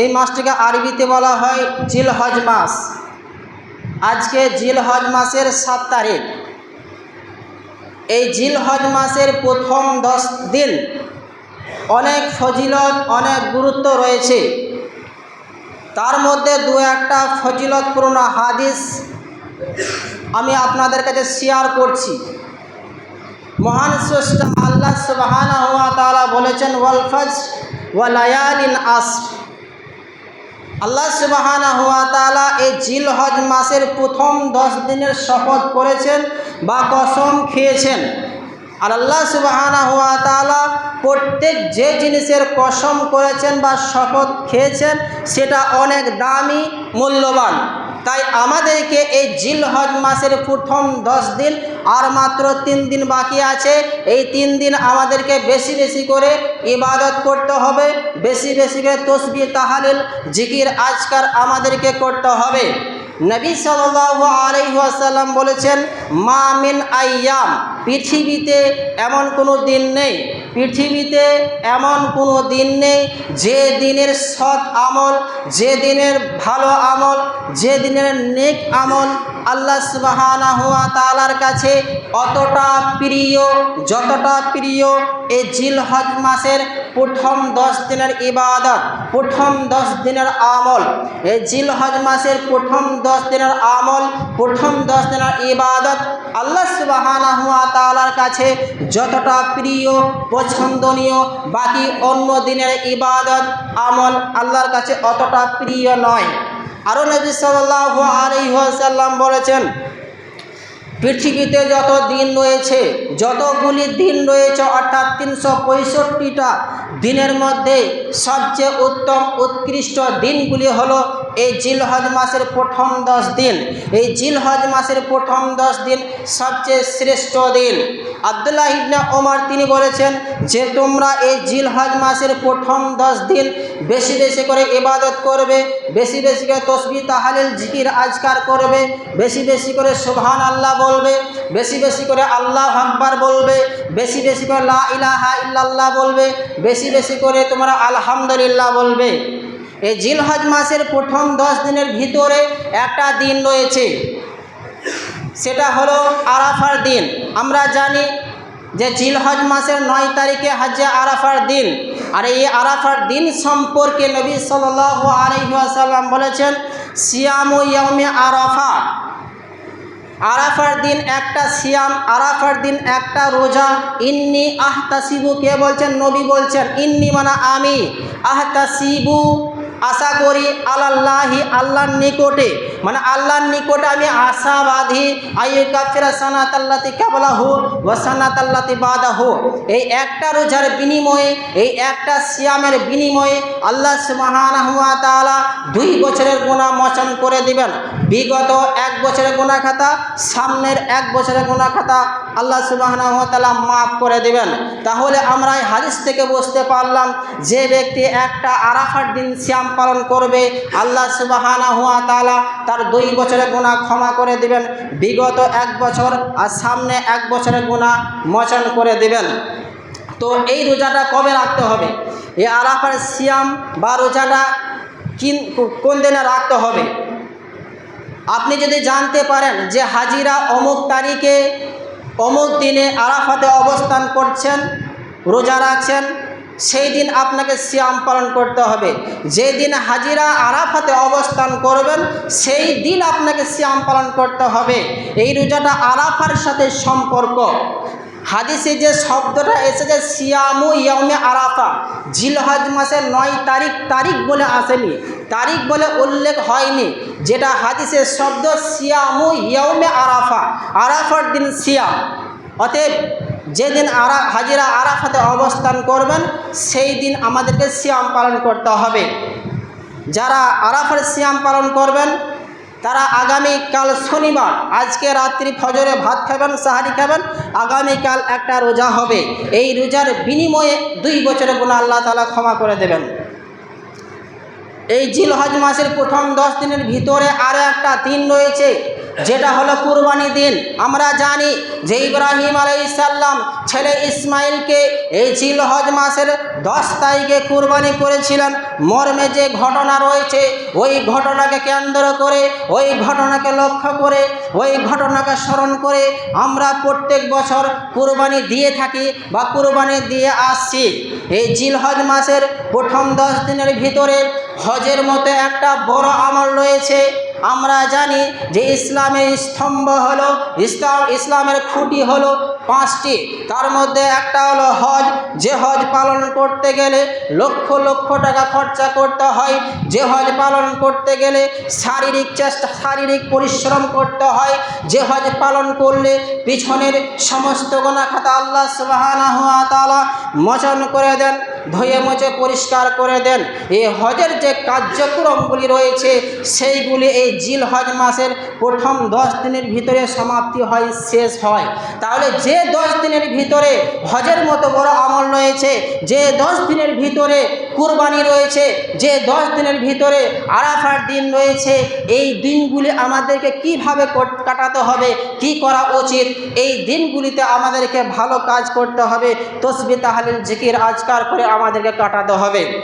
এই মাসটিকে আরবিতে বলা হয় জিলহজ মাস। আজকে জিলহজ মাসের সাত তারিখ। এই জিলহজ মাসের প্রথম দশ দিন অনেক ফজিলত, অনেক গুরুত্ব রয়েছে। তার মধ্যে দু একটা ফজিলতপূর্ণ হাদিস আমি আপনাদের কাছে শেয়ার করছি। মহান স্রষ্টা আল্লাহ সুবাহানা হুয়া তাআলা বলেছেন ওয়ালফজ ওয়ালায়ালিন আস আল্লাহ সুবাহানা হুয়া তাআলা এই মাসের প্রথম দশ দিনের শপথ করেছেন বা কসম খেয়েছেন। আর আল্লাহ সুবাহানা হুয়া তাআলা প্রত্যেক যে জিনিসের কসম করেছেন বা শপথ খেয়েছেন, সেটা অনেক দামি, মূল্যবান। তাই আমাদেরকে এই জিলহজ মাসের প্রথম দশ দিন আর মাত্র তিন দিন বাকি আছে। এই তিন দিন আমাদেরকে বেশি বেশি করে ইবাদত করতে হবে। বেশি বেশি করে তসবি, তাহালিল, জিকির আজকার আমাদেরকে করতে হবে। নবী সাল্লাল্লাহু আলাইহি ওয়াসাল্লাম বলেছেন, মা মিন আইয়াম। পৃথিবীতে এমন কোনো দিন নেই। পৃথিবীতে এমন কোনো দিন নেই যে দিনের সৎ আমল, যে দিনের ভালো আমল, যে দিনের নেক আমল আল্লাহ সুবাহানা হুয়া তালার কাছে অতটা প্রিয়, যতটা প্রিয় এই জিলহজ মাসের প্রথম দশ দিনের ইবাদত, প্রথম দশ দিনের আমল। এই জিলহজ মাসের প্রথম দশ দিনের আমল, প্রথম দশ দিনের ইবাদত আল্লাহ সুবাহানা হুয়া তালার কাছে যতটা প্রিয়, পছন্দনীয়, বাকি অন্য দিনের ইবাদত আমল আল্লাহর কাছে অতটা প্রিয় নয়। আরও নবী সাল্লাহ সাল্লাম বলেছেন, পৃথিবীতে যত দিন রয়েছে, যতগুলি দিন রয়েছে, অর্থাৎ তিনশো পঁয়ষট্টিটা দিনের মধ্যে সবচেয়ে উত্তম, উৎকৃষ্ট দিনগুলি হলো এই জিলহজ মাসের প্রথম দশ দিন, এই জিলহজ মাসের প্রথম দশ দিন সবচেয়ে শ্রেষ্ঠ দিন। আবদুল্লাহ ইবনা ওমর তিনি বলেছেন যে তোমরা এই জিলহজ মাসের প্রথম দশ দিন বেশি বেশি করে ইবাদত করবে, বেশি বেশি করে তসবি, তাহালিল, জিকির, আজকার করবে, বেশি বেশি করে সুবহান আল্লাহ বলবে, বেশি বেশি করে আল্লাহ আকবার বলবে, বেশি বেশি করে লা ইলাহা ইল্লাল্লাহ বলবে, বেশি বেশি করে তোমরা আলহামদুলিল্লাহ বলবে। এই জিলহজ মাসের প্রথম দশ দিনের ভিতরে একটা দিন রয়েছে। সেটা হলো আরাফার দিন। আমরা জানি যে জিলহজ মাসের নয় তারিখে হাজে আরাফার দিন। আর এই আরাফার দিন সম্পর্কে নবী সাল আলহিহাসাল্লাম বলেছেন, সিয়ামু ইয়মে আরাফা। আরাফার দিন একটা সিয়াম, আরাফার দিন একটা রোজা। ইন্নি আহতাসিবু, কে বলছেন? নবী বলছেন, ইন্নি মানা আমি। আহতাসিবু আশা করি আল্লাহি আল্লাহর নিকটে মানে আল্লাহর নিকটে আমি আশাবাদী। আয়ু কাফিরা সানাত আল্লাতি কাবলাহু ও সানাত আল্লাতি বাদাহু। এই একটা রোজার বিনিময়ে, এই একটা সিয়ামের বিনিময়ে আল্লাহ সুবহানাহু ওয়া তাআলা দুই বছরের গুনাহ মোচন করে দিবেন। বিগত এক বছরের গুনাহ খাতা, সামনের এক বছরের গুনাহ খাতা আল্লাহ সুবহানাহু ওয়া তাআলা মাফ করে দিবেন। তাহলে আমরা এই হাদিস থেকে বুঝতে পারলাম যে ব্যক্তি একটা আরাফার দিন সিয়াম পালন করবে, আল্লাহ সুবহানাহু ওয়া তাআলা তার দুই বছরের গুনাহ ক্ষমা করে দিবেন। বিগত এক বছর আর সামনে এক বছরের গুণা মোচন করে দিবেন। তো এই রোজাটা কবে রাখতে হবে? এই আরাফার সিয়াম বা রোজাটা কোন দিনে রাখতে হবে? আপনি যদি জানতে পারেন যে হাজিরা অমুক তারিখে অমুক দিনে আরাফাতে অবস্থান করছেন, রোজা রাখছেন সেই দিন আপনাকে সিয়াম পালন করতে হবে। যে দিন হাজিরা আরাফাতে অবস্থান করবেন, সেই দিন আপনাকে সিয়াম পালন করতে হবে। এই রোজাটা আরাফার সাথে সম্পর্ক। হাদিসে যে শব্দটা এসেছে, সিয়ামু ইয়মে আরাফা, জিলহজ মাসের নয় তারিখ তারিখ বলে আসেনি। তারিখ বলে উল্লেখ হয়নি। যেটা হাদিসের শব্দ, সিয়ামু ইয়মে আরাফা, আরাফার দিন সিয়াম। অতএব যেদিন আরা, হাজিরা আরাফাতে অবস্থান করবেন, সেই দিন আমাদেরকে সিয়াম পালন করতে হবে। যারা আরাফার সিয়াম পালন করবেন, তারা আগামীকাল শনিবার, আজকে রাত্রি ফজরে ভাত খাবেন, সাহারি খাবেন, আগামীকাল একটা রোজা হবে। এই রোজার বিনিময়ে দুই বছরের গুণ আল্লাহ তালা ক্ষমা করে দেবেন। এই জিলহজ মাসের প্রথম দশ দিনের ভিতরে আরও একটা দিন রয়েছে, যেটা হলো কুরবানি দিন। আমরা জানি যে ইব্রাহিম আলাইসাল্লাম ছেলে ইসমাইলকে এই জিলহজ মাসের দশ তারিখে কুরবানি করেছিলেন। মর্মে যে ঘটনা রয়েছে, ওই ঘটনাকে কেন্দ্র করে, ওই ঘটনাকে লক্ষ্য করে, ওই ঘটনাকে স্মরণ করে আমরা প্রত্যেক বছর কুরবানি দিয়ে থাকি বা কুরবানি দিয়ে আসছি। এই জিলহজ মাসের প্রথম দশ দিনের ভিতরে হজের মতো একটা বড় আমল রয়েছে। আমরা জানি যে ইসলামের স্তম্ভ হলো, ইসলাম, ইসলামের খুঁটি হলো পাঁচটি। তার মধ্যে একটা হলো হজ। যে হজ পালন করতে গেলে লক্ষ লক্ষ টাকা খরচা করতে হয়। যে হজ পালন করতে গেলে শারীরিক চেষ্টা, শারীরিক পরিশ্রম করতে হয়। যে হজ পালন করলে পিছনের সমস্ত গোনা খাতা আল্লাহ তাআলা মোচন করে দেন, ধুয়ে মুছে পরিষ্কার করে দেন। এই হজের যে কার্যক্রমগুলি রয়েছে, সেইগুলি এই জিল হজ মাসের প্রথম দশ দিনের ভিতরে সমাপ্তি হয়, শেষ হয়। তাহলে যে দশ দিনের ভিতরে হজের মতো বড় আমল রয়েছে, যে দশ দিনের ভিতরে কুরবানি রয়েছে, যে দশ দিনের ভিতরে আরাফার দিন রয়েছে, এই দিনগুলি আমাদেরকে কীভাবে কাটাতে হবে, কি করা উচিত? এই দিনগুলিতে আমাদেরকে ভালো কাজ করতে হবে, তসবি, তাহালিল, জিকির, আজকার করে আমাদেরকে কাটাতে হবে।